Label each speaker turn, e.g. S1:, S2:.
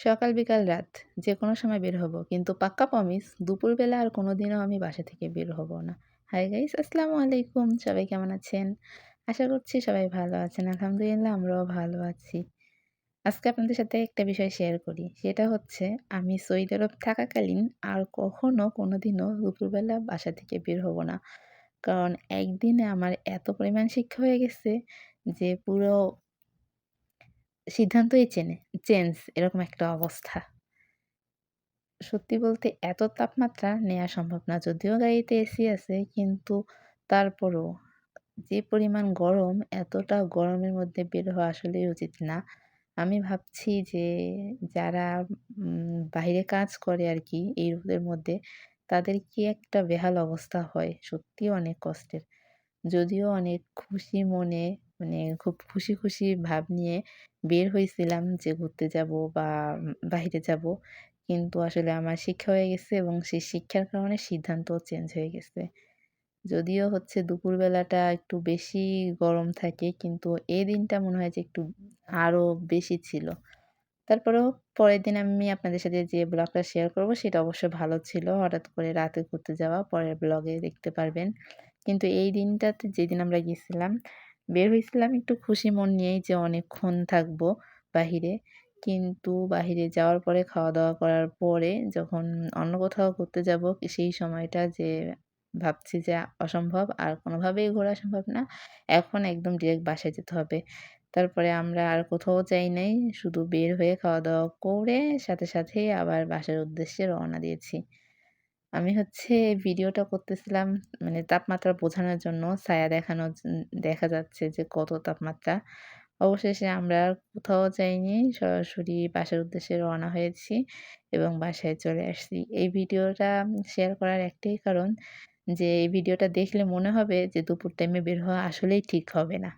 S1: সকাল, বিকাল, রাত যে কোনো সময় বের হব। কিন্তু পাক্কা প্রমিস দুপুরবেলা আর কোনো দিনও আমি বাসা থেকে বের হব না। হাই গাইস আসসালামু আলাইকুম। সবাই কেমন আছেন? আশা করছি সবাই ভালো আছেন। আলহামদুলিল্লাহ আমরাও ভালো আছি। আজকে আপনাদের সাথে একটা বিষয় শেয়ার করি। সেটা হচ্ছে আমি সৌদি আরব থাকাকালীন আর কখনো দিনও দুপুরবেলা বাসা থেকে বের হব না। কারণ একদিনে আমার এত পরিমাণ শিক্ষা হয়ে গেছে যে পুরো সিদ্ধান্তই চেনে, চেঞ্জ এরকম একটা অবস্থা। সত্যি বলতে এত তাপমাত্রা নেওয়া সম্ভব না। যদিও গাড়িতে এসি আছে, কিন্তু তারপরও যে পরিমাণ গরম, এতটা গরমের মধ্যে বের হওয়া আসলেই উচিত না। আমি ভাবছি যে, যারা বাহিরে কাজ করে আর কি এই রোদের মধ্যে, তাদের কি একটা বেহাল অবস্থা হয়। সত্যিই অনেক কষ্টের। যদিও অনেক খুশি মনে মানে খুব খুশি, খুশি ভাব নিয়ে বের হয়েছিলাম যে ঘুরতে যাব বা বাহিরে যাব। কিন্তু আসলে আমার শিক্ষা হয়ে গেছে এবং সেই শিক্ষার কারণে সিদ্ধান্তও চেঞ্জ হয়ে গেছে। যদিও হচ্ছে দুপুরবেলাটা একটু বেশি গরম থাকে কিন্তু এই দিনটা মনে হয় যে একটু আরও বেশি ছিল। তারপরেও পরের দিন আমি আপনাদের সাথে যে ব্লগটা শেয়ার করব সেটা অবশ্যই ভালো ছিল। হঠাৎ করে রাতে ঘুরতে যাওয়া পরের ব্লগে দেখতে পারবেন। কিন্তু এই দিনটাতে যেদিন আমরা গেছিলাম, বের হয়েছিলাম একটু খুশি মন নিয়েই যে অনেকক্ষণ থাকব বাহিরে। কিন্তু বাহিরে যাওয়ার পরে খাওয়া-দাওয়া করার পরে যখন অন্য কোথাও ঘুরতে যাব সেই সময়টা যে ভাবছি যে অসম্ভব আর কোনোভাবেই ঘোরা সম্ভব না। এখন একদম ডিরেক্ট বাসায় যেতে হবে। তারপরে আমরা আর কোথাও যাই নাই। শুধু বের হয়ে খাওয়া-দাওয়া করে সাথে, সাথেই আবার বাসার উদ্দেশ্যে রওনা দিয়েছি। আমি হচ্ছে ভিডিওটা করতেছিলাম মানে তাপমাত্রা বোঝানোর জন্য, ছায়া দেখানো দেখা যাচ্ছে যে কত তাপমাত্রা। অবশেষে আমরা কোথাও যাইনি। সরাসরি বাসার উদ্দেশ্যে রওনা হয়েছি এবং বাসায় চলে আসছি। এই ভিডিওটা শেয়ার করার একটাই কারণ যে, এই ভিডিওটা দেখলে মনে হবে যে দুপুর টাইমে বের হওয়া আসলেই ঠিক হবে না।